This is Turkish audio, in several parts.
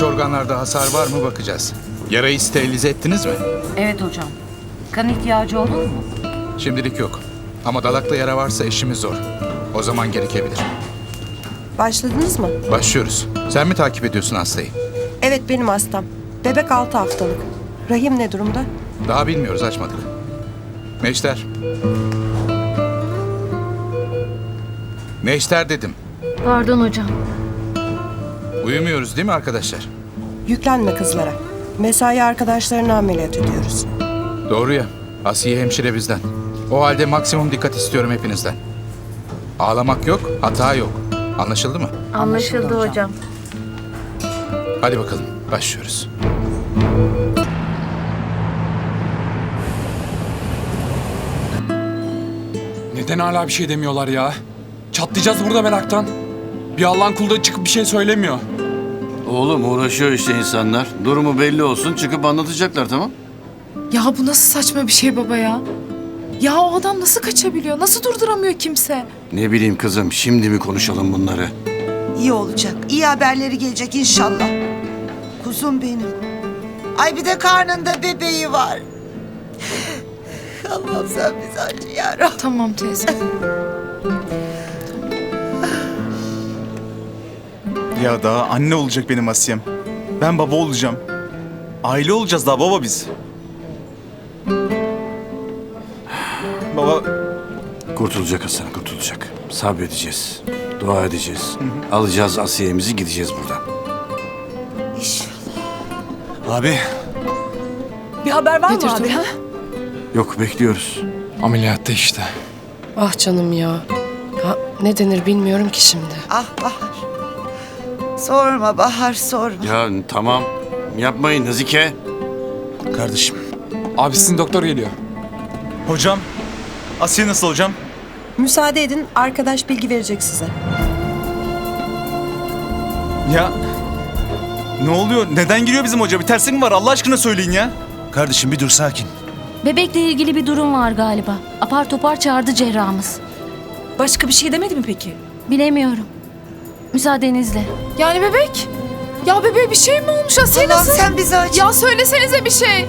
İç organlarda hasar var mı bakacağız. Yarayı sterilize ettiniz mi? Evet hocam. Kan ihtiyacı olur mu? Şimdilik yok. Ama dalakta yara varsa işimiz zor. O zaman gerekebilir. Başladınız mı? Başlıyoruz. Sen mi takip ediyorsun hastayı? Evet benim hastam. Bebek 6 haftalık. Rahim ne durumda? Daha bilmiyoruz açmadık. Neşter. Neşter dedim. Pardon hocam. Uyumuyoruz değil mi arkadaşlar? Yüklenme kızlara. Mesai arkadaşlarını ameliyat ediyoruz. Doğru ya. Asiye hemşire bizden. O halde maksimum dikkat istiyorum hepinizden. Ağlamak yok, hata yok. Anlaşıldı mı? Anlaşıldı hocam. Hadi bakalım, başlıyoruz. Neden hala bir şey demiyorlar ya? Çatlayacağız burada meraktan. Bir Allah'ın kulu da çıkıp bir şey söylemiyor. Oğlum uğraşıyor işte insanlar. Durumu belli olsun çıkıp anlatacaklar tamam? Ya bu nasıl saçma bir şey baba ya? Ya o adam nasıl kaçabiliyor? Nasıl durduramıyor kimse? Ne bileyim kızım şimdi mi konuşalım bunları? İyi olacak. İyi haberleri gelecek inşallah. Kuzum benim. Ay bir de karnında bebeği var. Allah'ım sen bizi acı yarabbim. Tamam teyze. Ya daha anne olacak benim Asiyem. Ben baba olacağım. Aile olacağız daha baba biz. Baba Kurtulacak Hasan kurtulacak. Sabredeceğiz. Dua edeceğiz. Alacağız Asiye'mizi gideceğiz buradan. abi Bir haber var mı abi? Ha? Yok bekliyoruz. Ameliyatta işte. Ah canım ya. Ha, ne denir bilmiyorum ki şimdi. Ah Bahar. Sorma Bahar sorma. Ya tamam yapmayın Nazike. kardeşim. Abi sizin doktor geliyor. Hocam Asiye nasıl hocam? Müsaade edin arkadaş bilgi verecek size. Ya ne oluyor? Neden giriyor bizim hoca? Bir terslik mi var? Allah aşkına söyleyin ya. Kardeşim bir dur sakin. Bebekle ilgili bir durum var galiba. Apar topar çağırdı cerrahımız. Başka bir şey demedi mi peki? Bilemiyorum. Müsaadenizle. Yani bebek? Ya bebeğe bir şey mi olmuş Asiye Allah'ım nasıl? sen bizi acı. Ya söylesenize bir şey.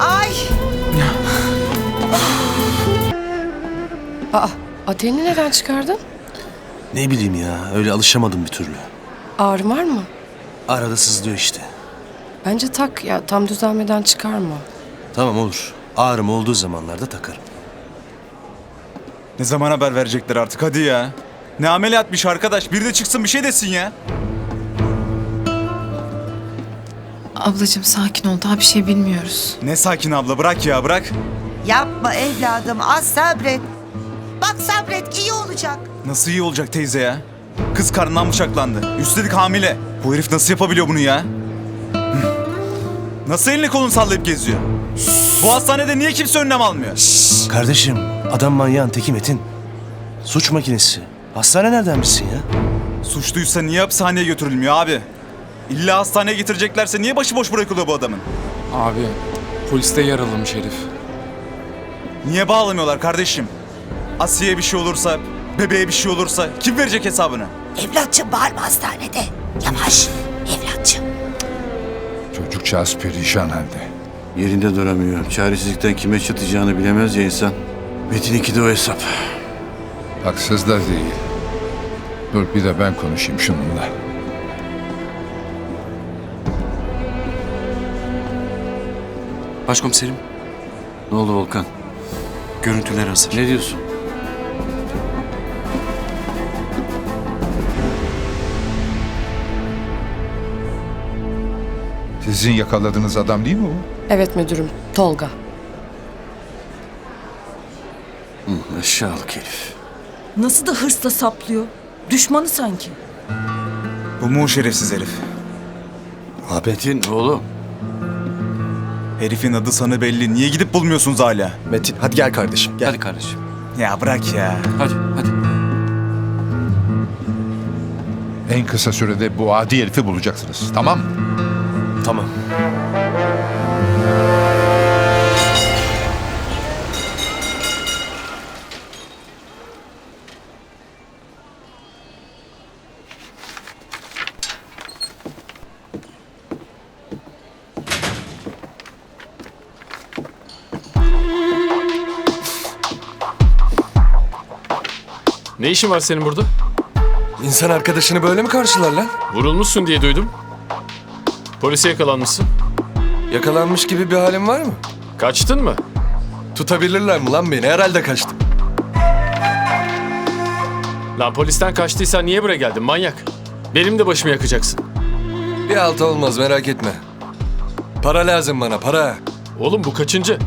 Ay. Aa, ateğini neden çıkardın? Ne bileyim ya öyle alışamadım bir türlü. Ağrın var mı? Arada sızlıyor işte. Bence tak ya tam düzelmeden çıkarma. Tamam olur. Ağrım olduğu zamanlarda takarım. Ne zaman haber verecekler artık hadi ya. Ne ameliyatmış arkadaş. Bir de çıksın bir şey desin ya. Ablacığım sakin ol. Daha bir şey bilmiyoruz. Ne sakin abla bırak ya bırak. Yapma evladım az sabret. Bak sabret iyi olacak. Nasıl iyi olacak teyze ya? Kız karnından bıçaklandı. Üstelik hamile. Bu herif nasıl yapabiliyor bunu ya? Nasıl elini kolunu sallayıp geziyor? Bu hastanede niye kimse önlem almıyor? Kardeşim adam manyağın teki Metin. Suç makinesi. Hastane nereden bilsin ya? Suçluysa niye hapishaneye götürülmüyor abi? İlla hastaneye getireceklerse niye başıboş bırakılıyor bu adamın? Abi poliste yaralamış herif. Niye bağlamıyorlar kardeşim? Asiye'ye bir şey olursa, bebeğe bir şey olursa kim verecek hesabını? Evlatçım bağırma hastanede. Yavaş evlatçım. Çocukcağız perişan halde. Yerinde duramıyor. Çaresizlikten kime çatacağını bilemez ya insan. Metin 2'de o hesap. Haksız da değil. Dur bir de ben konuşayım şununla. Başkomiserim Ne oldu Volkan? görüntüler hazır. Ne diyorsun? Sizin yakaladığınız adam değil mi o? Evet müdürüm. Tolga. Aşağılık herif. Nasıl da hırsla saplıyor? Düşmanı sanki. Bu mu o şerefsiz herif? Metin oğlum. Herifin adı sana belli. Niye gidip bulmuyorsunuz hala? Metin hadi gel kardeşim gel. Hadi kardeşim. Ya bırak ya. Hadi hadi. En kısa sürede bu adi herifi bulacaksınız. Tamam mı? Tamam. Ne işin var senin burada? İnsan arkadaşını böyle mi karşılar lan? Vurulmuşsun diye duydum. Polise yakalanmışsın. Yakalanmış gibi bir halim var mı? Kaçtın mı? Tutabilirler mi lan beni? Herhalde kaçtım. Lan polisten kaçtıysan niye buraya geldin manyak? Benim de başımı yakacaksın. Bir alt olmaz merak etme. Para lazım bana para. Oğlum bu kaçıncı?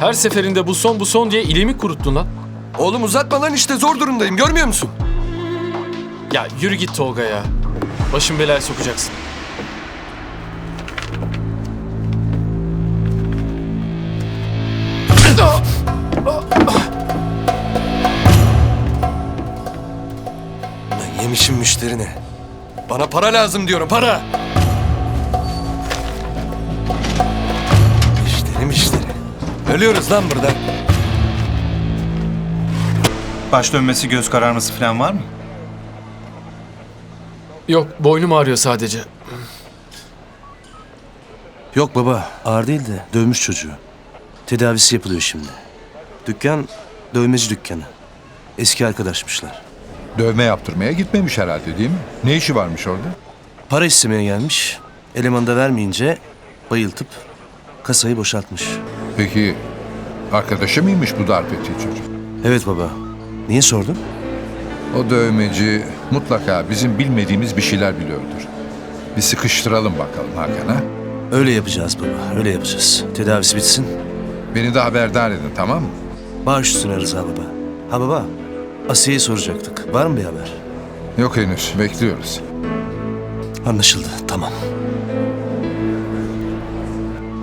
Her seferinde bu son bu son diye ilimi kuruttun lan. Oğlum uzatma lan işte zor durumdayım görmüyor musun? Ya yürü git Tolga ya. Başım belaya sokacaksın. Ben yemişim müşterini. Bana para lazım diyorum para. Müşteri müşteri. Ölüyoruz lan burada. Baş dönmesi, göz kararması falan var mı? Yok boynum ağrıyor sadece. Yok baba ağır değil de dövmüş çocuğu. Tedavisi yapılıyor şimdi. Dükkan dövmeci dükkanı. Eski arkadaşmışlar. Dövme yaptırmaya gitmemiş herhalde değil mi? Ne işi varmış orada? Para istemeye gelmiş. Eleman da vermeyince bayıltıp kasayı boşaltmış. Peki arkadaşı mıymış bu darp ettiği çocuk? Evet baba. Niye sordun? O dövmeci mutlaka bizim bilmediğimiz bir şeyler biliyordur. Bir sıkıştıralım bakalım Hakan'a. Öyle yapacağız baba. Öyle yapacağız. Tedavisi bitsin. Beni de haberdar edin tamam mı? Baş üstüne Rıza baba. Ha baba. Asiye'yi soracaktık. Var mı bir haber? Yok henüz bekliyoruz. Anlaşıldı. Tamam.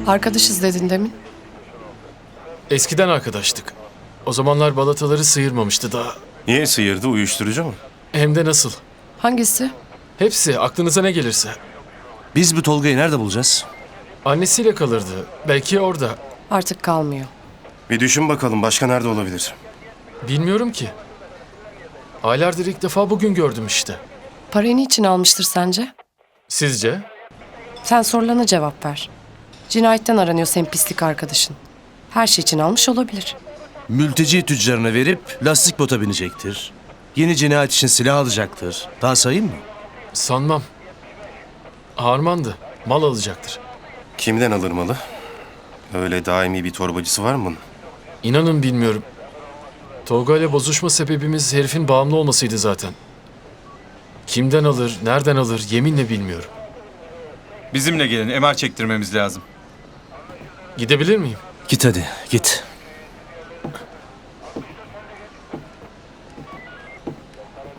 Arkadaşız dedin demin. Eskiden arkadaştık. O zamanlar balataları sıyırmamıştı daha. Niye sıyırdı uyuşturucu mu? Hem de nasıl? Hangisi? Hepsi aklınıza ne gelirse. Biz bu Tolga'yı nerede bulacağız? Annesiyle kalırdı. Belki orada. Artık kalmıyor. Bir düşün bakalım başka nerede olabilir? Bilmiyorum ki. Aylardır ilk defa bugün gördüm işte. Parayı niçin almıştır sence? Sizce? Sen sorularına cevap ver. Cinayetten aranıyor senin pislik arkadaşın. Her şey için almış olabilir. Mülteci tüccarına verip lastik bota binecektir. Yeni cinayet için silah alacaktır. Daha sayayım mı? Sanmam. Harmandı. Mal alacaktır. Kimden alır malı? Öyle daimi bir torbacısı var mı bunun? İnanın bilmiyorum. Tolga ile bozuşma sebebimiz herifin bağımlı olmasıydı zaten. Kimden alır, nereden alır yeminle bilmiyorum. Bizimle gelin, MR çektirmemiz lazım. Gidebilir miyim? Git hadi git.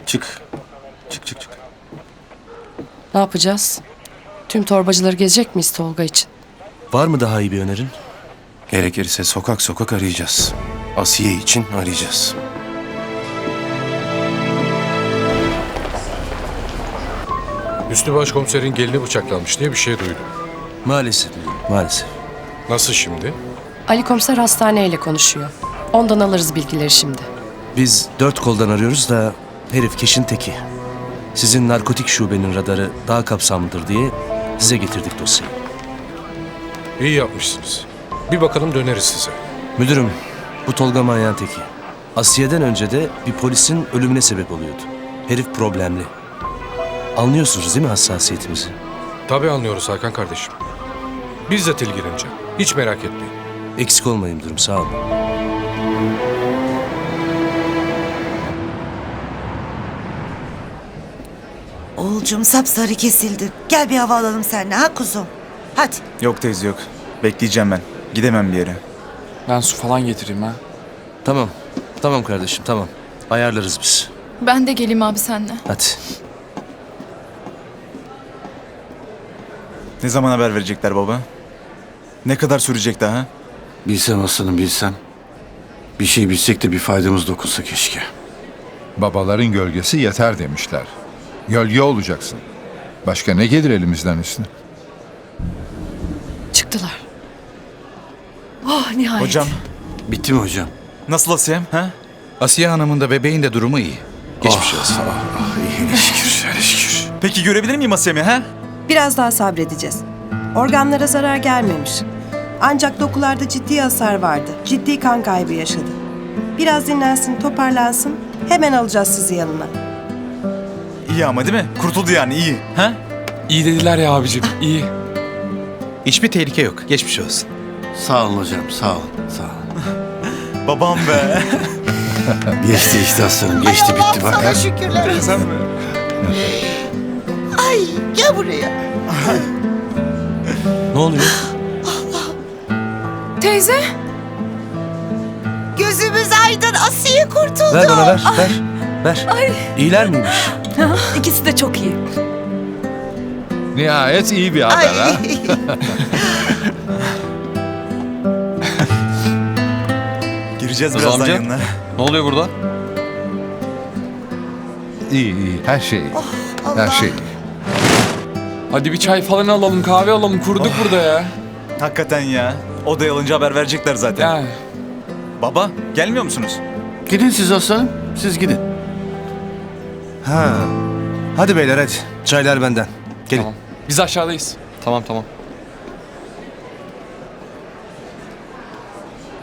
Çık. Çık çık çık. Ne yapacağız? Tüm torbacıları gezecek miyiz Tolga için? Var mı daha iyi bir önerin? Gerekirse sokak sokak arayacağız. Asiye için arayacağız. Üstü başkomiserin gelini bıçaklanmış diye bir şey duydum. Maalesef. Maalesef. Nasıl şimdi? Ali komiser hastaneyle konuşuyor. Ondan alırız bilgileri şimdi. Biz dört koldan arıyoruz da herif keşin teki. Sizin narkotik şubenin radarı daha kapsamlıdır diye size getirdik dosyayı. İyi yapmışsınız. Bir bakalım döneriz size. Müdürüm, bu Tolga manyağın teki. Asiye'den önce de bir polisin ölümüne sebep oluyordu. Herif problemli. Anlıyorsunuz değil mi hassasiyetimizi? Tabii anlıyoruz Hakan kardeşim. Bizzat ilgileneceğim. Hiç merak etmeyin. Eksik olmayın müdürüm, sağ olun. Oğulcum sapsarı kesildi. Gel bir hava alalım seninle ha kuzum. Hadi. Yok teyze yok. Bekleyeceğim ben. Gidemem bir yere. Ben su falan getireyim ha. Tamam, tamam kardeşim, tamam. Ayarlarız biz. Ben de geleyim abi seninle. Hadi. Ne zaman haber verecekler baba? Ne kadar sürecek daha? Bilsem aslanım bilsem. Bir şey bilsek de bir faydamız dokunsa keşke. Babaların gölgesi yeter demişler. Gölge olacaksın. Başka ne gelir elimizden üstüne? Çıktılar. Oh nihayet. Hocam, Bitti mi hocam? nasıl Asiyem? Ha? Asiye Hanım'ın da bebeğin de durumu iyi. Geçmiş olsun. Ah, iyi şükür, hele şükür. Peki görebilir miyim Asiyem'i ha? Biraz daha sabredeceğiz. Organlara zarar gelmemiş. Ancak dokularda ciddi hasar vardı. Ciddi kan kaybı yaşadı. Biraz dinlensin, toparlansın. Hemen alacağız sizi yanına. İyi ama değil mi? Kurtuldu yani iyi. Ha? İyi dediler ya abicim iyi. Hiçbir tehlike yok. Geçmiş olsun. Sağ olun hocam sağ olun. Sağ olun. Babam be. Geçti işte aslanım geçti bitti bak. Sana şükürler olsun. Ay gel buraya. Ne oluyor? Teyze. Gözümüz aydın Asiye kurtuldu. Ver bana ver. Ver. Ver. İyiler miymiş? İkisi de çok iyi. Nihayet iyi bir haber ha. Gireceğiz Rıza birazdan amca? yanına. Ne oluyor burada? İyi iyi. Her şey iyi. Her Allah. şey iyi. Hadi bir çay falan alalım kahve alalım kurduk burada ya. Hakikaten ya. Odaya alınca haber verecekler zaten. Ya Baba gelmiyor musunuz? Gidin siz aslanım siz gidin. Ha. Hadi beyler hadi. Çaylar benden. Gelin. tamam. Biz aşağıdayız. Tamam tamam.